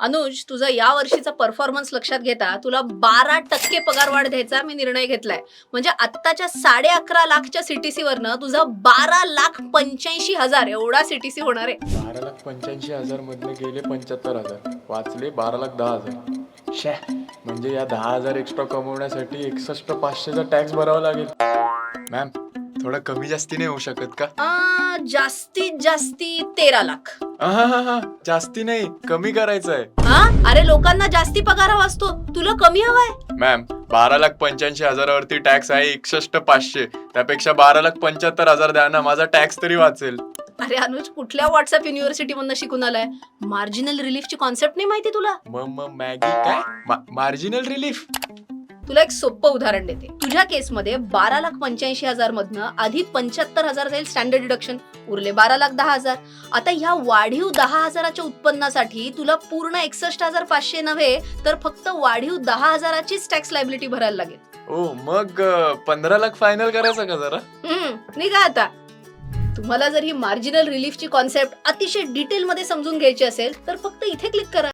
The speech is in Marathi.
अनुज तुझा या वर्षीचा परफॉर्मन्स लक्षात घेता तुला बारा टक्के पगार वाढ द्यायचा मी निर्णय घेतलाय. म्हणजे आत्ताच्या साडे अकरा लाखच्या सीटीसी वरनं तुझा बारा लाख पंच्याऐंशी हजार एवढा सीटीसी होणार आहे. बारा लाख पंच्याऐंशी हजार मधले गेले पंच्याहत्तर हजार वाचले बारा लाख दहा हजार. शे म्हणजे या दहा हजार एक्स्ट्रा कमवण्यासाठी एकसष्ट पाचशेचा टॅक्स भरावा लागेल. मॅम थोडं कमी जास्ती नाही होऊ शकत का? आ, जास्तीत जास्ती तेरा लाख. आहाहाहा, जास्ती नाही कमी करायचं आहे हा अरे लोकांना जास्ती पगार हवा असतो. तुला कमी हवाय? मॅम बारा लाख पंच्याऐंशी हजारावरती टॅक्स आहे एकसष्ट पाचशे. त्यापेक्षा बारा लाख पंच्याहत्तर हजार द्या ना माझा टॅक्स तरी वाचेल. अरे अनुज कुठल्या व्हॉट्सअप युनिव्हर्सिटी मधनं शिकून आलाय? मार्जिनल रिलीफची कॉन्सेप्ट नाही माहिती तुला? मग मग मॅगी काय? मार्जिनल रिलीफ तुला एक सोपं उदाहरण देते. तुझ्या केसमध्ये बारा लाख पंच्याऐंशी हजार मधनं आधी पंच्याहत्तर हजार जाईल स्टँडर्ड डिडक्शन उरले बारा लाख दहा हजार. आता ह्या वाढीव दहा हजाराच्या उत्पन्नासाठी तुला पूर्ण एकसष्ट हजार पाचशे नव्हे तर फक्त वाढीव दहा हजाराचीच टॅक्स लायबिलिटी भरायला लागेल. ओ मग पंधरा लाख फायनल करायचं का जरा? हम्म निघा आता. तुम्हाला जर ही मार्जिनल रिलीफची कॉन्सेप्ट अतिशय डिटेलमध्ये समजून घ्यायची असेल तर फक्त इथे क्लिक करा.